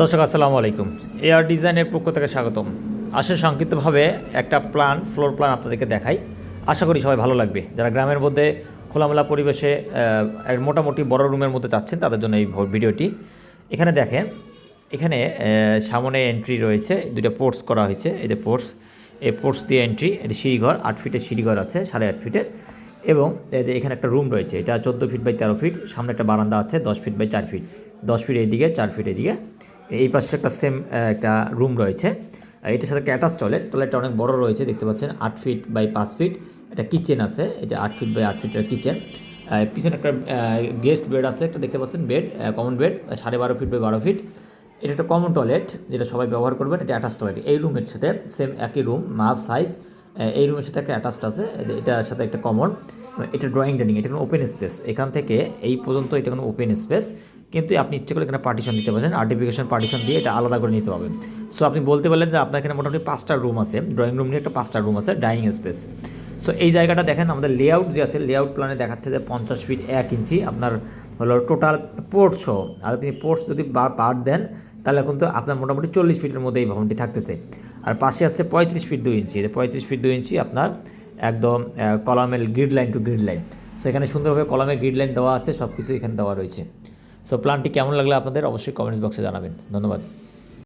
দর্শক, আসসালামু আলাইকুম। এয়ার ডিজাইনের পক্ষ থেকে স্বাগতম। আসলে সংক্ষিপ্তভাবে একটা প্ল্যান ফ্লোর প্ল্যান আপনাদেরকে দেখাই। আশা করি সবাই ভালো লাগবে। যারা গ্রামের মধ্যে খোলামেলা পরিবেশে মোটামুটি বড় রুমের মধ্যে চাচ্ছেন তাদের জন্য এই ভিডিওটি। এখানে দেখেন, এখানে সামনে এন্ট্রি রয়েছে। দুটো পোর্টস করা হয়েছে। এই যে পোর্টস এই পোর্টস দিয়ে এন্ট্রি এটি সিঁড়িঘর, আট ফিটের সিঁড়িঘর আছে, সাড়ে আট ফিটের। এবং এখানে একটা রুম রয়েছে। এটা চোদ্দ ফিট বাই তেরো ফিট। সামনে একটা বারান্দা আছে, দশ ফিট বাই চার ফিট। দশ ফিট এইদিকে, চার ফিট এইদিকে। এই পাশে একটা সেম একটা রুম রয়েছে। এটার সাথে একটা অ্যাটাচ টয়লেট টয়লেটটা অনেক বড় রয়েছে, দেখতে পাচ্ছেন, আট ফিট বাই পাঁচ ফিট একটা কিচেন আছে এটা আট ফিট বাই আট ফিটের কিচেন পিছনে একটা গেস্ট বেড আছে, একটা দেখতে পাচ্ছেন বেড কমন বেড সাড়ে বারো ফিট বাই বারো ফিট এটা একটা কমন টয়লেট যেটা সবাই ব্যবহার করবেন, এটা অ্যাটাচ টয়লেট এই রুমের সাথে সেম একই রুম মাপ সাইজ এই রুমের সাথে একটা অ্যাটাচড আছে এটার সাথে একটা কমন এটা ড্রয়িং ডাইনিং এটা কোনো ওপেন স্পেস এখান থেকে এই পর্যন্ত এটা কোনো ওপেন স্পেস কিন্তু আপনি ইচ্ছে করে এখানে পার্টিশন দিতে পারেন আর্টিফিকেশন পার্টিশন দিয়ে এটা আলাদা করে নিতে পারবেন। সো আপনি বলতে পারলেন যে আপনার এখানে মোটামুটি পাঁচটা রুম আছে। ড্রয়িং রুম নিয়ে একটা পাঁচটা রুম আছে ডাইনিং স্পেস সো এই জায়গাটা দেখেন, আমাদের লেআউট যে আছে লেআউট প্ল্যানে দেখাচ্ছে যে পঞ্চাশ ফিট এক ইঞ্চি। আপনার হলো টোটাল পোর্ট সহ আর আপনি পোর্টস যদি পার্ট দেন, তাহলে কিন্তু আপনার মোটামুটি চল্লিশ ফিটের মধ্যে এই ভবনটি থাকতেছে। আর পাশে আছে পঁয়ত্রিশ ফিট দুই ইঞ্চি। পঁয়ত্রিশ ফিট দুই ইঞ্চি আপনার একদম কলামের grid line to grid line so এখানে সুন্দরভাবে কলামের গ্রিড লাইন দেওয়া আছে সব কিছু এখানে দেওয়া রয়েছে। সো প্ল্যানটি কেমন লাগল আপনাদের? অবশ্যই কমেন্টস বক্সে জানাবেন। ধন্যবাদ।